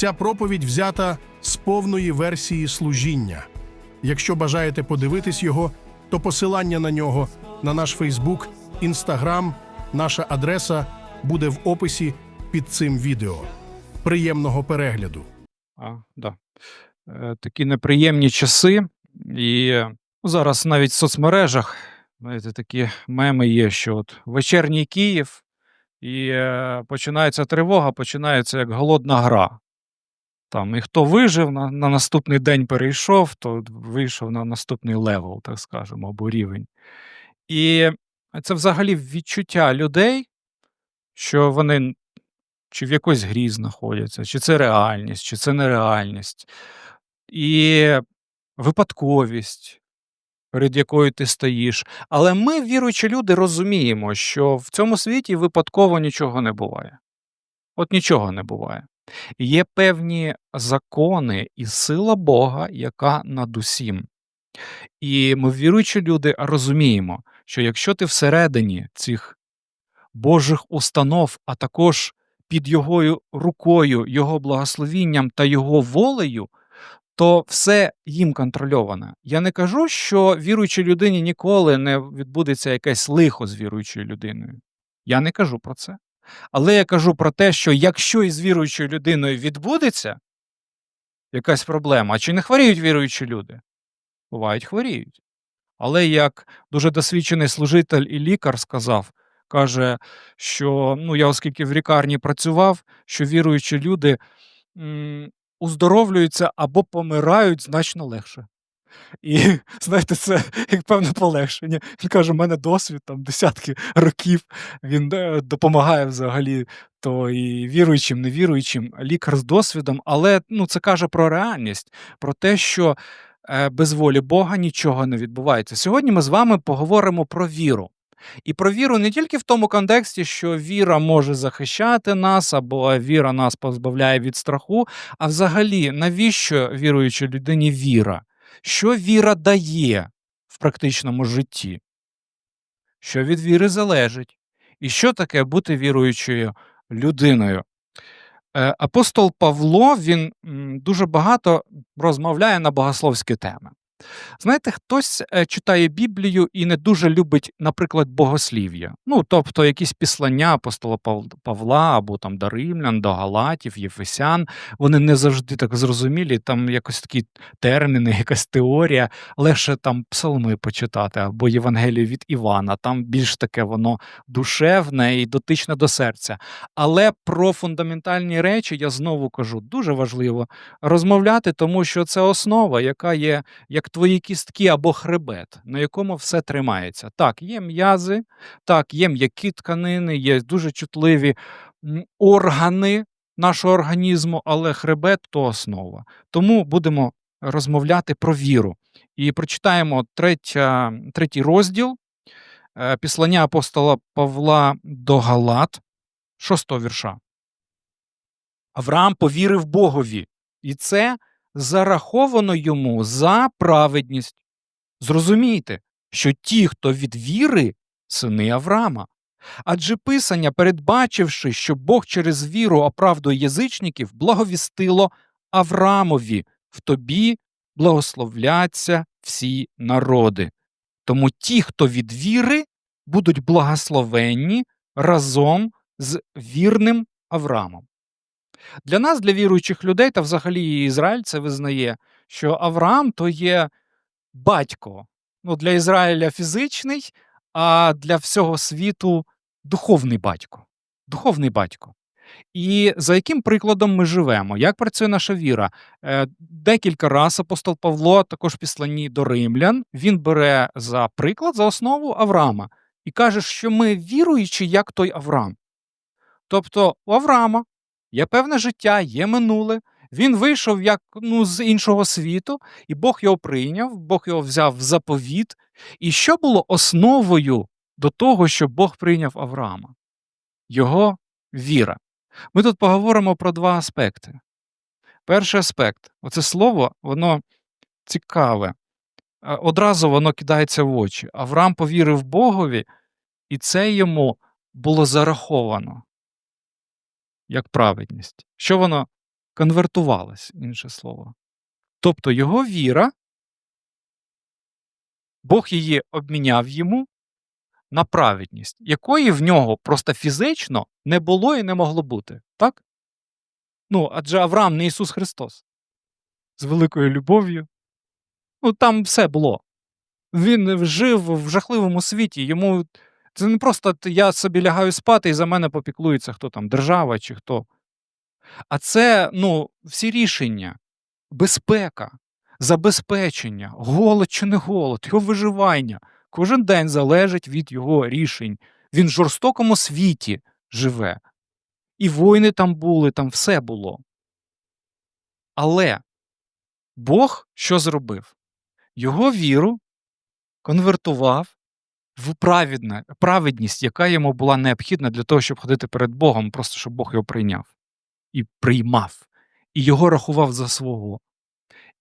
Ця проповідь взята з повної версії служіння. Якщо бажаєте подивитись його, то посилання на нього на наш Фейсбук, Інстаграм, наша адреса буде в описі під цим відео. Приємного перегляду! А, да. Е, такі неприємні часи, і е, ну, зараз навіть в соцмережах знаєте, такі меми є, що от вечірній Київ, і е, починається тривога, починається як голодна гра. Там, і хто вижив, на, на наступний день перейшов, то вийшов на наступний левел, так скажемо, або рівень. І це взагалі відчуття людей, що вони чи в якоїсь грі знаходяться, чи це реальність, чи це нереальність. І випадковість, перед якою ти стоїш. Але ми, віруючі люди, розуміємо, що в цьому світі випадково нічого не буває. От нічого не буває. Є певні закони і сила Бога, яка над усім. І ми, віруючі люди, розуміємо, що якщо ти всередині цих Божих установ, а також під Його рукою, Його благословінням та Його волею, то все їм контрольоване. Я не кажу, що віруючій людині ніколи не відбудеться якесь лихо з віруючою людиною. Я не кажу про це. Але я кажу про те, що якщо із віруючою людиною відбудеться якась проблема, а чи не хворіють віруючі люди? Бувають, хворіють. Але як дуже досвідчений служитель і лікар сказав, каже, що ну, я, оскільки в лікарні працював, що віруючі люди м, уздоровлюються або помирають значно легше. І знаєте, це як певне полегшення. Він каже: у мене досвід там десятки років. Він е, допомагає взагалі то і віруючим, невіруючим, лікар з досвідом, але ну, це каже про реальність, про те, що е, без волі Бога нічого не відбувається. Сьогодні ми з вами поговоримо про віру. І про віру не тільки в тому контексті, що віра може захищати нас, або віра нас позбавляє від страху, а взагалі, навіщо віруючій людині віра? Що віра дає в практичному житті? Що від віри залежить? І що таке бути віруючою людиною? Е, Апостол Павло він дуже багато розмовляє на богословські теми. Знаєте, хтось е, читає Біблію і не дуже любить, наприклад, богослів'я. Ну, тобто якісь післання апостола Пав- Павла або там до Римлян, до Галатів, Єфесян, вони не завжди так зрозумілі, там якось такі терміни, якась теорія, легше там псалми почитати, або Євангелію від Івана, там більш таке воно душевне і дотичне до серця. Але про фундаментальні речі я знову кажу, дуже важливо розмовляти, тому що це основа, яка є як твої кістки або хребет, на якому все тримається. Так, є м'язи, так, є м'які тканини, є дуже чутливі органи нашого організму, але хребет то основа. Тому будемо розмовляти про віру. І прочитаємо третя, третій розділ е, післання апостола Павла до Галат, шостого вірша. Авраам повірив Богові, і це зараховано йому за праведність. Зрозумійте, що ті, хто від віри, сини Авраама. Адже Писання, передбачивши, що Бог через віру оправдує язичників, благовістило Авраамові в тобі благословляться всі народи. Тому ті, хто від віри, будуть благословенні разом з вірним Авраамом. Для нас, для віруючих людей, та взагалі Ізраїль це визнає, що Авраам то є батько. Ну, для Ізраїля фізичний, а для всього світу духовний батько. Духовний батько. І за яким прикладом ми живемо? Як працює наша віра? Е, Декілька разів апостол Павло, також в післанні до римлян, він бере за приклад, за основу Авраама і каже, що ми віруючі, як той Авраам. Тобто у Авраама є певне життя, є минуле. Він вийшов як ну, з іншого світу, і Бог його прийняв, Бог його взяв в заповіт. І що було основою до того, що Бог прийняв Авраама? Його віра. Ми тут поговоримо про два аспекти. Перший аспект оце слово, воно цікаве. Одразу воно кидається в очі. Авраам повірив Богові, і це йому було зараховано як праведність. Що воно конвертувалась, інше слово. Тобто його віра, Бог її обміняв йому на праведність, якої в нього просто фізично не було і не могло бути. Так? Ну, адже Авраам не Ісус Христос. З великою любов'ю. Ну, там все було. Він жив в жахливому світі. Йому це не просто я собі лягаю спати і за мене попіклується хто там, держава чи хто. А це ну, всі рішення, безпека, забезпечення, голод чи не голод, його виживання. Кожен день залежить від його рішень. Він в жорстокому світі живе. І війни там були, там все було. Але Бог що зробив? Його віру конвертував в праведне, праведність, яка йому була необхідна для того, щоб ходити перед Богом, просто щоб Бог його прийняв і приймав, і його рахував за свого.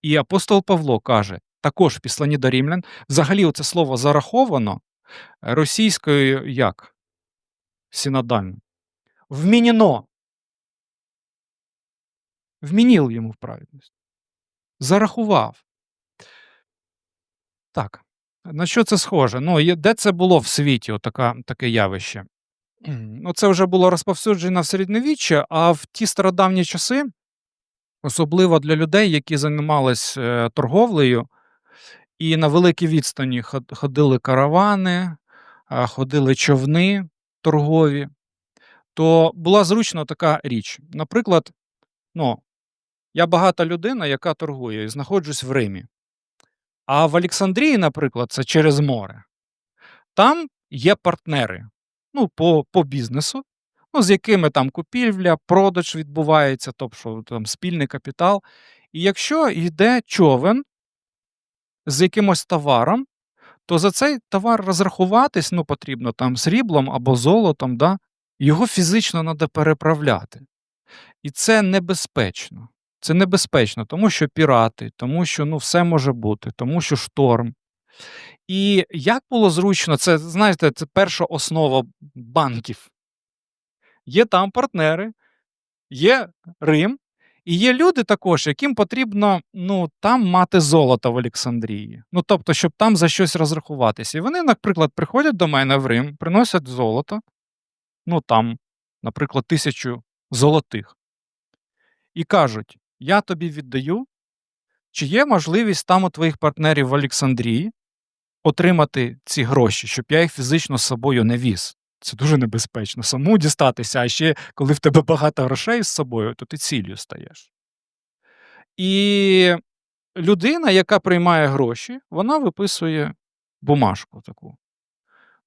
І апостол Павло каже, також в післанні до римлян, взагалі оце слово зараховано російською як? Синодально. Вмінено. Вмінів йому в праведність. Зарахував. Так. На що це схоже? Ну, де це було в світі, отака, таке явище? Ну, це вже було розповсюджено в середньовіччі, а в ті стародавні часи, особливо для людей, які займалися е, торговлею, і на великій відстані ход- ходили каравани, ходили човни торгові, то була зручна така річ. Наприклад, ну, я багата людина, яка торгує, і знаходжусь в Римі. А в Олександрії, наприклад, це через море. Там є партнери ну, по, по бізнесу, ну, з якими там купівля, продаж відбувається, тобто там спільний капітал. І якщо йде човен з якимось товаром, то за цей товар розрахуватись ну, потрібно там сріблом або золотом, да? його фізично треба переправляти. І це небезпечно. Це небезпечно, тому що пірати, тому що ну, все може бути, тому що шторм. І як було зручно, це, знаєте, це перша основа банків. Є там партнери, є Рим, і є люди також, яким потрібно ну, там мати золото в Олександрії. Ну, тобто, щоб там за щось розрахуватися. І вони, наприклад, приходять до мене в Рим, приносять золото, ну там, наприклад, тисячу золотих, і кажуть: Я тобі віддаю, чи є можливість там у твоїх партнерів в Олександрії отримати ці гроші, щоб я їх фізично з собою не віз. Це дуже небезпечно. Саму дістатися, а ще коли в тебе багато грошей з собою, то ти ціллю стаєш. І людина, яка приймає гроші, вона виписує бумажку таку,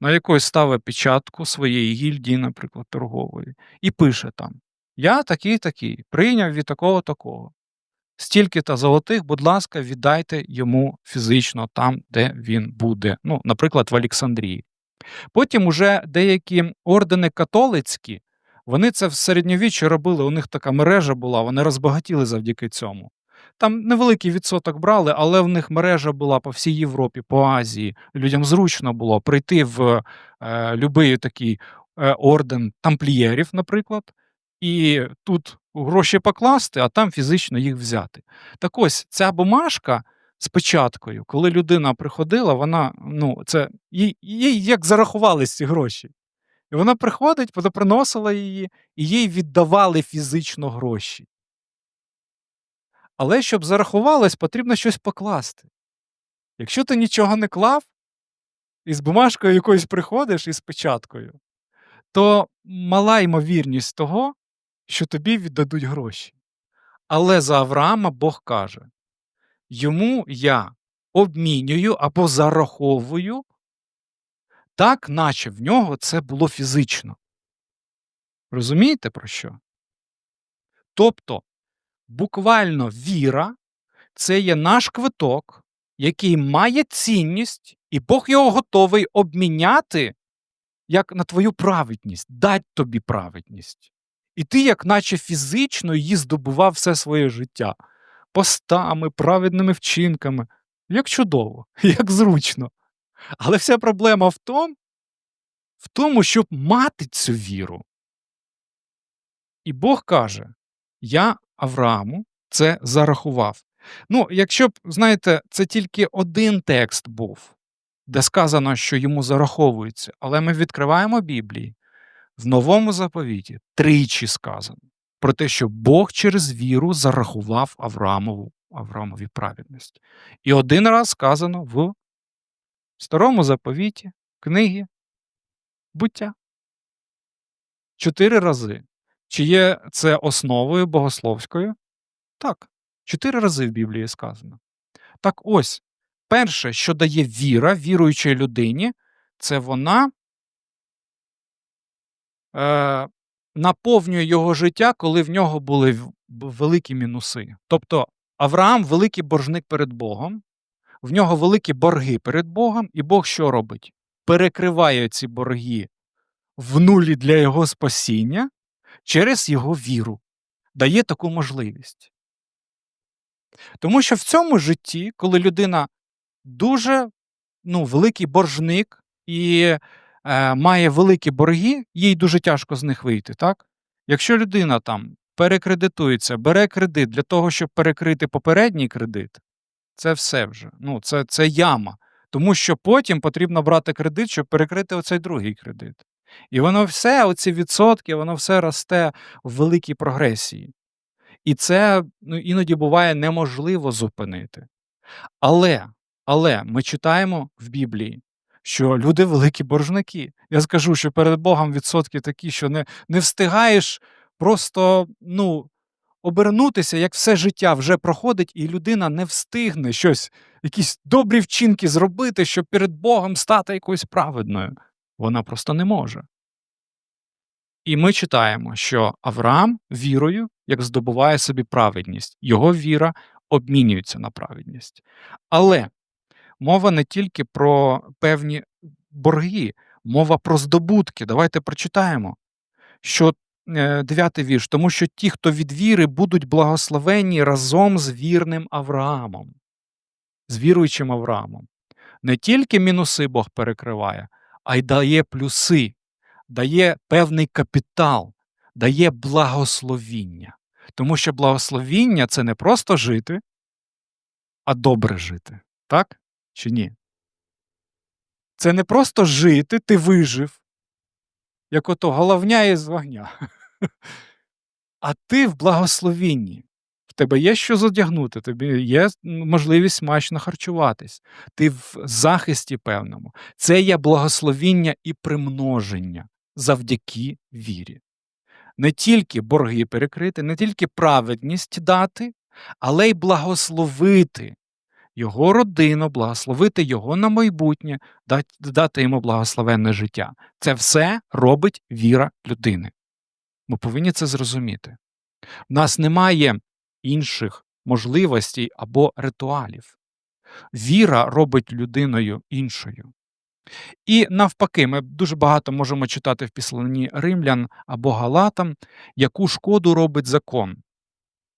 на якої ставить печатку своєї гільдії, наприклад, торгової, і пише там: Я такий такий, прийняв від такого такого. Стільки-то золотих, будь ласка, віддайте йому фізично там, де він буде. Ну, наприклад, в Олександрії. Потім уже деякі ордени католицькі, вони це в середньовіччі робили, у них така мережа була, вони розбагатіли завдяки цьому. Там невеликий відсоток брали, але в них мережа була по всій Європі, по Азії. Людям зручно було прийти в е, будь-який такий е, орден тамплієрів, наприклад, і тут гроші покласти, а там фізично їх взяти. Так ось ця бумажка з печаткою, коли людина приходила, вона ну, це їй, їй як зарахувались ці гроші. І вона приходить, вона приносила її, і їй віддавали фізично гроші. Але щоб зарахувалось, потрібно щось покласти. Якщо ти нічого не клав, і з бумажкою якоюсь приходиш і з печаткою, то мала ймовірність того, що тобі віддадуть гроші. Але за Авраама Бог каже: йому я обмінюю або зараховую так, наче в нього це було фізично. Розумієте про що? Тобто, буквально віра це є наш квиток, який має цінність, і Бог його готовий обміняти як на твою праведність, дать тобі праведність. І ти, як наче фізично її здобував все своє життя постами, праведними вчинками. Як чудово, як зручно. Але вся проблема в тому, в тому, щоб мати цю віру. І Бог каже: Я Аврааму це зарахував. Ну, якщо б, знаєте, це тільки один текст був, де сказано, що йому зараховується, але ми відкриваємо Біблії, в новому заповіті тричі сказано про те, що Бог через віру зарахував Авраамову, Авраамові праведність. І один раз сказано в старому заповіті книги буття. Чотири рази. Чи є це основою богословською? Так. Чотири рази в Біблії сказано. Так ось, перше, що дає віра віруючій людині, це вона е, наповнює його життя, коли в нього були великі мінуси. Тобто Авраам великий боржник перед Богом, в нього великі борги перед Богом, і Бог що робить? Перекриває ці борги в нулі для його спасіння через його віру. Дає таку можливість. Тому що в цьому житті, коли людина дуже ну, великий боржник і має великі борги, їй дуже тяжко з них вийти. Так? Якщо людина там перекредитується, бере кредит для того, щоб перекрити попередній кредит, це все вже. Ну, це, це яма. Тому що потім потрібно брати кредит, щоб перекрити оцей другий кредит. І воно все, оці відсотки, воно все росте в великій прогресії. І це ну, іноді буває неможливо зупинити. Але, але ми читаємо в Біблії, що люди великі боржники. Я скажу, що перед Богом відсотки такі, що не, не встигаєш просто ну, обернутися, як все життя вже проходить, і людина не встигне щось, якісь добрі вчинки зробити, щоб перед Богом стати якоюсь праведною. Вона просто не може. І ми читаємо, що Авраам вірою, як здобуває собі праведність, його віра обмінюється на праведність. Але мова не тільки про певні борги, мова про здобутки. Давайте прочитаємо, що е, дев'ятий вірш, тому що ті, хто від віри, будуть благословені разом з вірним Авраамом, з віруючим Авраамом. Не тільки мінуси Бог перекриває, а й дає плюси, дає певний капітал, дає благословіння. Тому що благословіння це не просто жити, а добре жити. Так чи ні? Це не просто жити, ти вижив, як ото головня із вогня. А ти в благословінні. В тебе є що задягнути, тобі є можливість смачно харчуватись, ти в захисті певному. Це є благословіння і примноження завдяки вірі. Не тільки борги перекрити, не тільки праведність дати, але й благословити його родину, благословити його на майбутнє, дати йому благословенне життя. Це все робить віра людини. Ми повинні це зрозуміти. У нас немає інших можливостей або ритуалів. Віра робить людиною іншою. І навпаки, ми дуже багато можемо читати в післанні римлян або галатам, яку шкоду робить закон.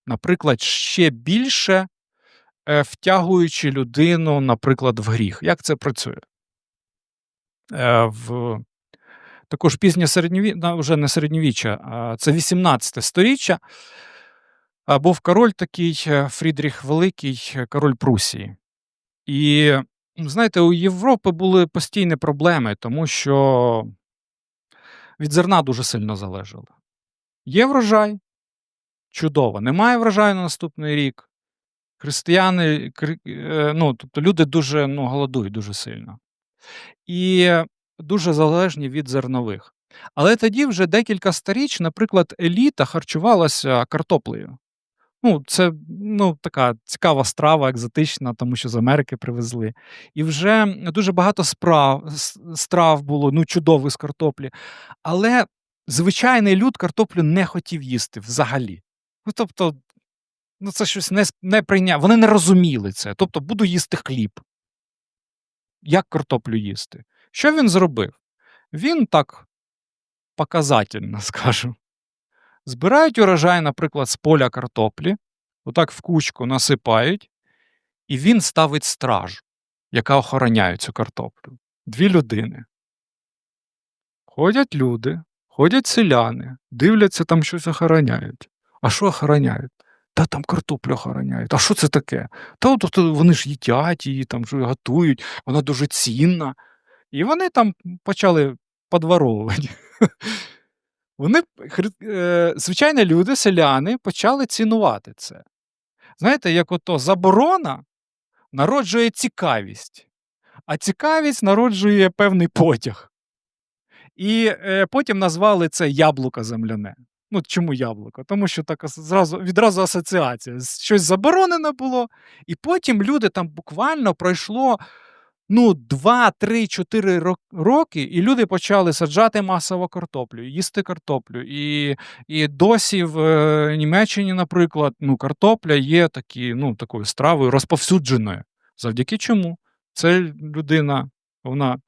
Наприклад, ще більше е, втягуючи людину, наприклад, в гріх. Як це працює? Е, В також пізнє середньовіччя, вже не середньовіччя, а це 18 сторіччя. Був король такий е, Фрідріх Великий, король Прусії. І знаєте, у Європи були постійні проблеми, тому що від зерна дуже сильно залежало. Є врожай, чудово. Немає врожаю на наступний рік. Християни, е, ну, тобто люди дуже ну, голодують дуже сильно. І дуже залежні від зернових. Але тоді вже декілька сторіч, наприклад, еліта харчувалася картоплею. Ну, це ну, така цікава страва, екзотична, тому що з Америки привезли. І вже дуже багато справ, страв було, ну, чудових з картоплі. Але звичайний люд картоплю не хотів їсти взагалі. Ну, тобто, ну, це щось не, не прийняв. Вони не розуміли це. Тобто, буду їсти хліб. Як картоплю їсти? Що він зробив? Він так показательно скажу. Збирають урожай, наприклад, з поля картоплі, отак в кучку насипають, і він ставить стражу, яка охороняє цю картоплю. Дві людини. Ходять люди, ходять селяни, дивляться, там щось охороняють. А що охороняють? Та там картоплю охороняють. А що це таке? Та от, вони ж їдять її, там ж готують, вона дуже цінна. І вони там почали подворовувати. Вони, е, люди, селяни, почали цінувати це. Знаєте, як ото заборона народжує цікавість, а цікавість народжує певний потяг. І е, потім назвали це яблуко земляне. Ну, чому яблуко? Тому що так зразу, відразу асоціація. Щось заборонено було, і потім люди там буквально пройшло ну, 2, 3, 4 роки, і люди почали саджати масово картоплю, їсти картоплю. І, і досі в е, Німеччині, наприклад, ну, картопля є такі, ну, такою стравою розповсюдженою. Завдяки чому? Це людина, вона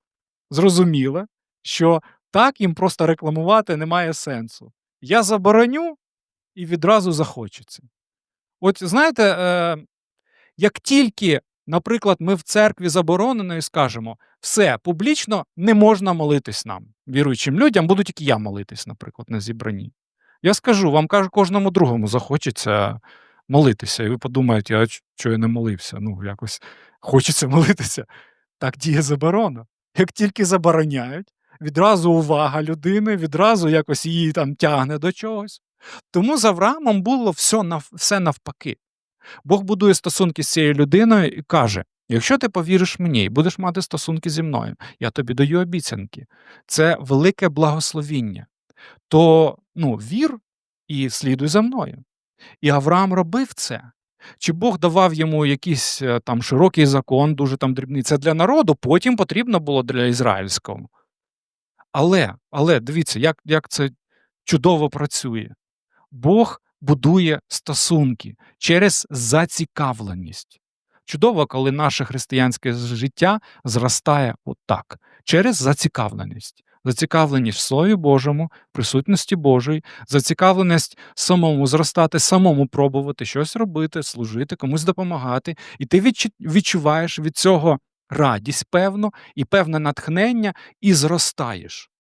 зрозуміла, що так їм просто рекламувати немає сенсу. Я забороню і відразу захочеться. От знаєте, е, як тільки, наприклад, ми в церкві заборонено і скажемо, все, публічно не можна молитись нам, віруючим людям, буду тільки я молитись, наприклад, на зібранні. Я скажу, вам кажу, кожному другому захочеться молитися, і ви подумаєте, а що я не молився? Ну, якось хочеться молитися. Так діє заборона. Як тільки забороняють, відразу увага людини, відразу якось її там тягне до чогось. Тому з Авраамом було все, все навпаки. Бог будує стосунки з цією людиною і каже: якщо ти повіриш мені і будеш мати стосунки зі мною, я тобі даю обіцянки. Це велике благословіння. То ну, вір і слідуй за мною. І Авраам робив це. Чи Бог давав йому якийсь е, там широкий закон, дуже там дрібний. Це для народу, потім потрібно було для ізраїльського. Але, але дивіться, як, як це чудово працює. Бог будує стосунки через зацікавленість. Чудово, коли наше християнське життя зростає отак, через зацікавленість. Зацікавленість в Слові Божому, присутності Божої, зацікавленість самому зростати, самому пробувати щось робити, служити, комусь допомагати. І ти відчуваєш від цього радість певну і певне натхнення, і зростаєш.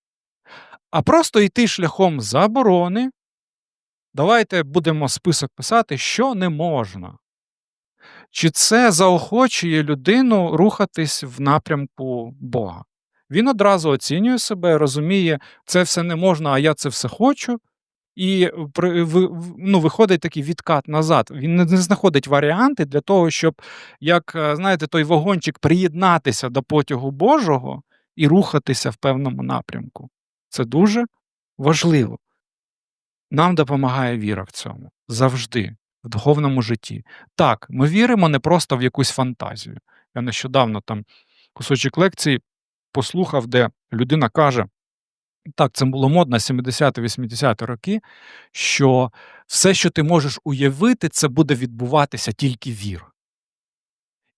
А просто йти шляхом заборони, давайте будемо список писати, що не можна. Чи це заохочує людину рухатись в напрямку Бога? Він одразу оцінює себе, розуміє, це все не можна, а я це все хочу. І ну, виходить такий відкат назад. Він не не знаходить варіанти для того, щоб, як е, знаєте, той вагончик приєднатися до потягу Божого і рухатися в певному напрямку. Це дуже важливо. Нам допомагає віра в цьому завжди, в духовному житті. Так, ми віримо не просто в якусь фантазію. Я нещодавно там кусочок лекції послухав, де людина каже: так, це було модно 70-80-ті роки, що все, що ти можеш уявити, це буде відбуватися тільки вір.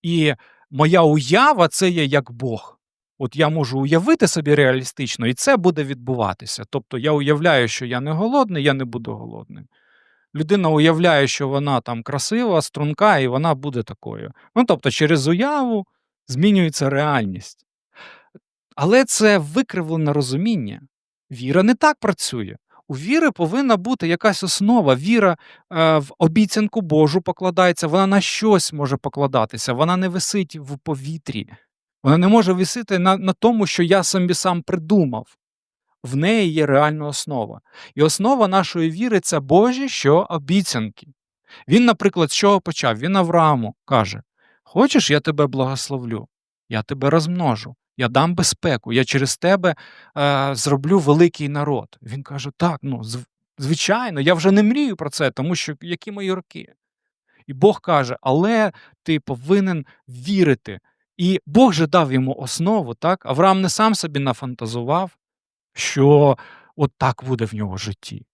І моя уява це є як Бог. От я можу уявити собі реалістично, і це буде відбуватися. Тобто я уявляю, що я не голодний, я не буду голодним. Людина уявляє, що вона там красива, струнка, і вона буде такою. Ну, тобто, через уяву змінюється реальність. Але це викривлене розуміння. Віра не так працює. У віри повинна бути якась основа. Віра е, в обіцянку Божу покладається, вона на щось може покладатися, вона не висить в повітрі. Вона не може висіти на, на тому, що я собі сам придумав. В неї є реальна основа. І основа нашої віри це Божі що обіцянки. Він, наприклад, з чого почав? Він Аврааму каже: Хочеш, я тебе благословлю, я тебе розмножу, я дам безпеку, я через тебе е, зроблю великий народ. Він каже: Так, ну, зв- звичайно, я вже не мрію про це, тому що які мої роки. І Бог каже, але ти повинен вірити. І Бог же дав йому основу, так? Авраам не сам собі нафантазував, що от так буде в нього житті.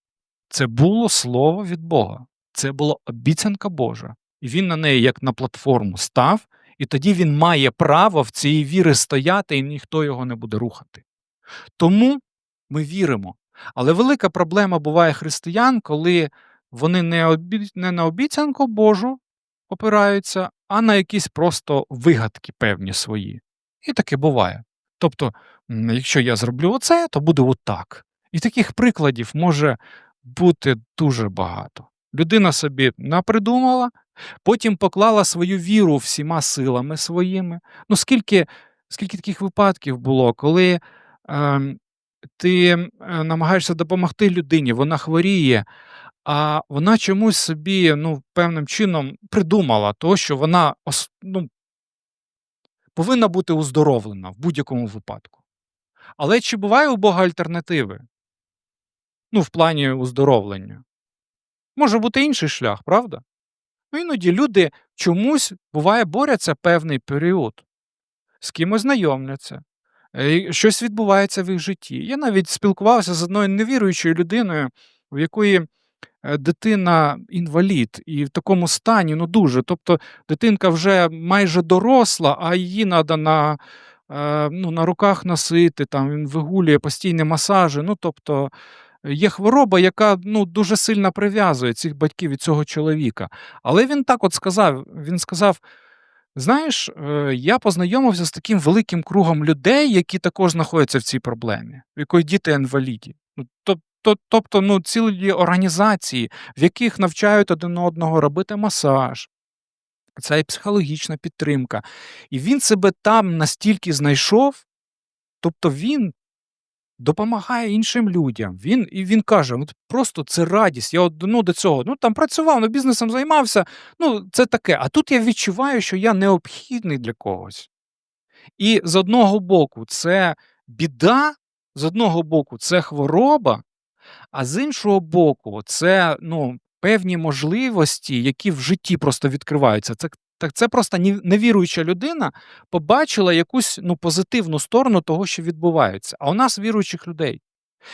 Це було слово від Бога, це була обіцянка Божа. І він на неї, як на платформу, став, і тоді він має право в цій віри стояти, і ніхто його не буде рухати. Тому ми віримо. Але велика проблема буває християн, коли вони не, обі... не на обіцянку Божу опираються, а на якісь просто вигадки певні свої. І таке буває. Тобто, якщо я зроблю оце, то буде отак. І таких прикладів може бути дуже багато. людина собі напридумала, потім поклала свою віру всіма силами своїми. Ну, скільки, скільки таких випадків було, коли ем, ти е, намагаєшся допомогти людині, вона хворіє, а вона чомусь собі ну, певним чином придумала то, що вона ну, повинна бути оздоровлена в будь-якому випадку. Але чи буває у Бога альтернативи? Ну, в плані оздоровлення. Може бути інший шлях, правда? Ну, іноді люди чомусь буває борються певний період, з кимось знайомляться, щось відбувається в їх житті. Я навіть спілкувався з одною невіруючою людиною, в якої дитина інвалід, і в такому стані, ну дуже. Тобто дитинка вже майже доросла, а її треба на, е, ну, на руках носити, там він вигулює постійні масажі. Ну, тобто є хвороба, яка ну, дуже сильно прив'язує цих батьків від цього чоловіка. Але він так от сказав: він сказав. Знаєш, е, я познайомився з таким великим кругом людей, які також знаходяться в цій проблемі, в якої діти інваліді. Ну, Тобто, ну, цілі організації, в яких навчають один одного робити масаж. Це і психологічна підтримка. І він себе там настільки знайшов, тобто він допомагає іншим людям. Він, і він каже: от просто це радість. Я ну, до цього ну, там працював, ну, бізнесом займався. Ну, це таке. А тут я відчуваю, що я необхідний для когось. І з одного боку, це біда, з одного боку, це хвороба, а з іншого боку, це ну, певні можливості, які в житті просто відкриваються. Це, так, це просто невіруюча людина побачила якусь ну, позитивну сторону того, що відбувається. А у нас віруючих людей.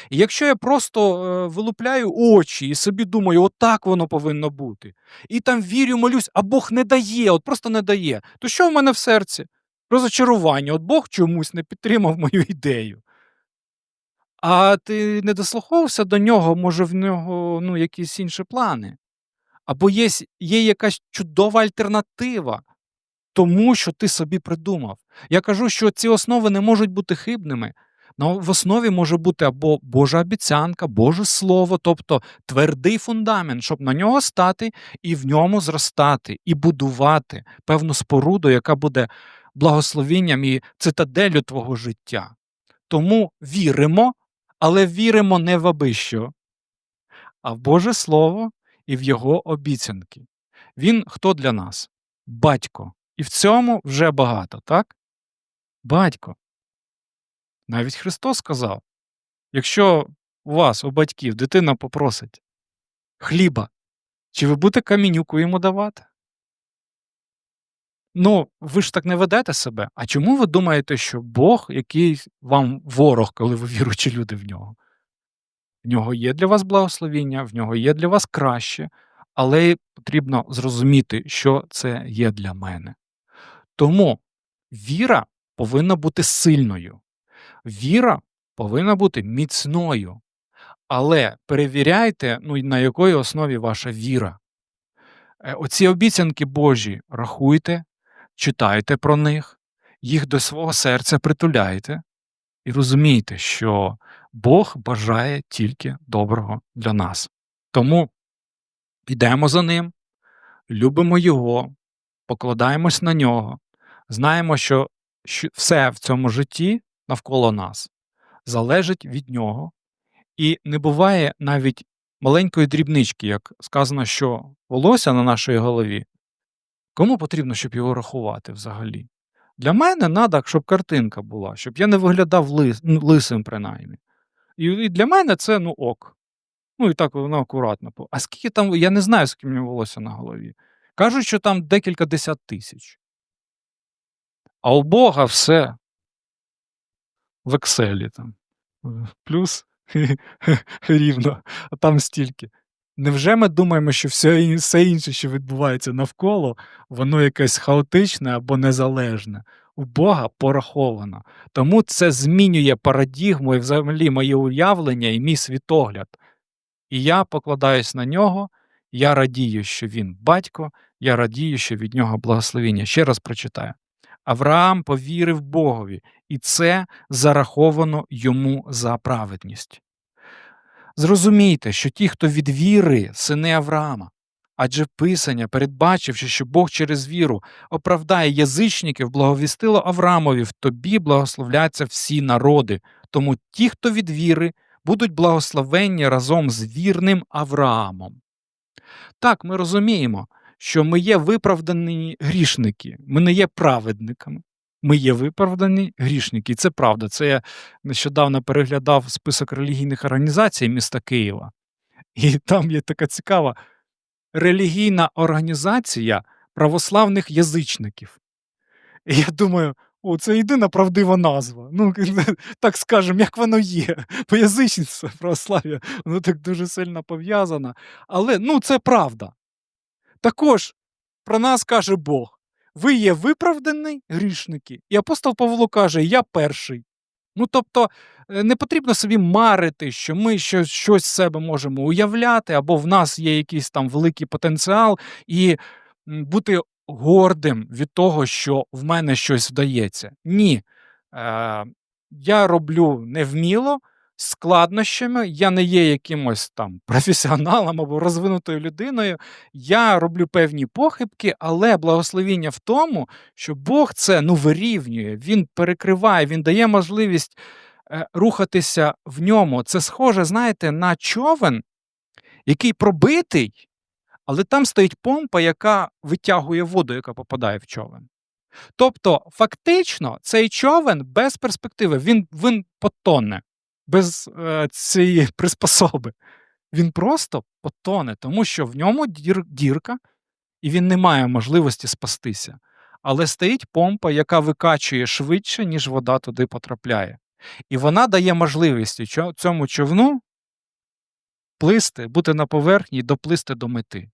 І якщо я просто е, вилупляю очі і собі думаю, отак воно повинно бути, і там вірю, молюсь, а Бог не дає, от просто не дає, то що в мене в серці? Розочарування, от Бог чомусь не підтримав мою ідею. А ти не дослуховувався до нього, може, в нього ну, якісь інші плани. Або є, є якась чудова альтернатива тому, що ти собі придумав. Я кажу, що ці основи не можуть бути хибними. Но в основі може бути або Божа обіцянка, Боже Слово, тобто твердий фундамент, щоб на нього стати і в ньому зростати, і будувати певну споруду, яка буде благословінням і цитаделю твого життя. Тому віримо, але віримо не в аби що, а в Боже Слово і в Його обіцянки. Він хто для нас? Батько. І в цьому вже багато, так? Батько. Навіть Христос сказав: якщо у вас, у батьків, дитина попросить хліба, чи ви будете камінюку йому давати? Ну, ви ж так не ведете себе. А чому ви думаєте, що Бог який вам ворог, коли ви віруючі люди в нього? В нього є для вас благословіння, в нього є для вас краще, але потрібно зрозуміти, що це є для мене. Тому віра повинна бути сильною, віра повинна бути міцною. Але перевіряйте, ну, на якої основі ваша віра. Е, Оці обіцянки Божі рахуйте, читайте про них, їх до свого серця притуляйте і розумійте, що Бог бажає тільки доброго для нас. Тому йдемо за ним, любимо Його, покладаємось на нього, знаємо, що все в цьому житті навколо нас залежить від нього, і не буває навіть маленької дрібнички, як сказано, що волосся на нашій голові. Кому потрібно, щоб його рахувати взагалі? Для мене треба, щоб картинка була, щоб я не виглядав лис, ну, лисим, принаймні. І, і для мене це ну ок. Ну і так воно акуратно. А скільки там, я не знаю, скільки в мене волосся на голові. Кажуть, що там декілька десят тисяч. А у Бога все в Excel там. Плюс рівно, а там стільки. Невже ми думаємо, що все, все інше, що відбувається навколо, воно якесь хаотичне або незалежне? У Бога пораховано. Тому це змінює парадігму і взагалі моє уявлення і мій світогляд. І я покладаюсь на нього, я радію, що він батько, я радію, що від нього благословіння. Ще раз прочитаю. Авраам повірив Богові, і це зараховано йому за праведність. Зрозумійте, що ті, хто від віри, сини Авраама. Адже Писання, передбачивши, що Бог через віру оправдає язичників, благовістило Авраамові, в тобі благословляться всі народи. Тому ті, хто від віри, будуть благословенні разом з вірним Авраамом. Так, ми розуміємо, що ми є виправдані грішники, ми не є праведниками. Ми є виправдані грішники. І це правда. Це я нещодавно переглядав список релігійних організацій міста Києва. І там є така цікава релігійна організація православних язичників. І я думаю, о, це єдина правдива назва. Ну, так скажемо, як воно є. Бо язичництво, православ'я, воно так дуже сильно пов'язано. Але ну, це правда. Також про нас каже Бог: ви є виправдані грішники. І апостол Павло каже: Я перший. Ну, тобто, е, не потрібно собі марити, що ми щось, щось себе можемо уявляти, або в нас є якийсь там великий потенціал, і бути гордим від того, що в мене щось вдається. Ні. Е, я роблю невміло, складнощами, я не є якимось там професіоналом або розвинутою людиною. Я роблю певні похибки, але благословіння в тому, що Бог це ну вирівнює, він перекриває, він дає можливість е, рухатися в ньому. Це схоже, знаєте, на човен, який пробитий, але там стоїть помпа, яка витягує воду, яка попадає в човен. Тобто, фактично, цей човен без перспективи, він, він потоне без е, цієї приспособи. Він просто потоне, тому що в ньому дір, дірка, і він не має можливості спастися. Але стоїть помпа, яка викачує швидше, ніж вода туди потрапляє. І вона дає можливість цьому човну плисти, бути на поверхні і доплисти до мети.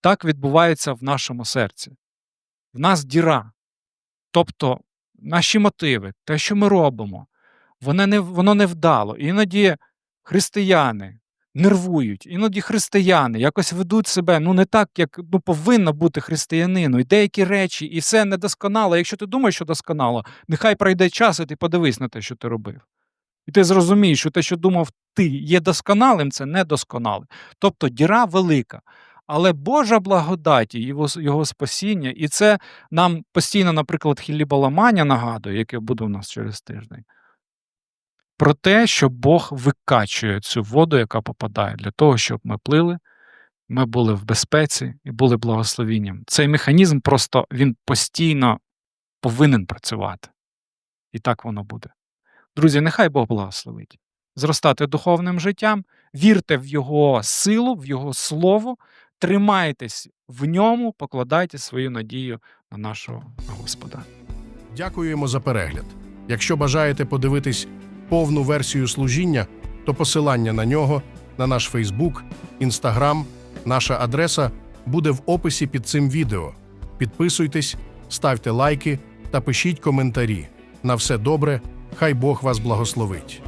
Так відбувається в нашому серці. В нас діра. Тобто наші мотиви, те, що ми робимо, воно не, воно не вдало. Іноді християни нервують, іноді християни якось ведуть себе ну не так, як ну, повинно бути християнину. І деякі речі, і все недосконало. Якщо ти думаєш, що досконало, нехай пройде час, і ти подивись на те, що ти робив. І ти зрозумієш, що те, що думав ти, є досконалим, це недосконале. Тобто діра велика. Але Божа благодать, і його, його спасіння, і це нам постійно, наприклад, хліболамання нагадує, яке буде у нас через тиждень. Про те, що Бог викачує цю воду, яка попадає, для того, щоб ми плили, ми були в безпеці і були благословінням. Цей механізм просто він постійно повинен працювати. І так воно буде. Друзі, нехай Бог благословить. Зростати духовним життям, вірте в Його силу, в Його слово, тримайтесь в ньому, покладайте свою надію на нашого Господа. Дякуємо за перегляд. Якщо бажаєте подивитись повну версію служіння, то посилання на нього на наш Фейсбук, Інстаграм, наша адреса буде в описі під цим відео. Підписуйтесь, ставте лайки та пишіть коментарі. На все добре, хай Бог вас благословить.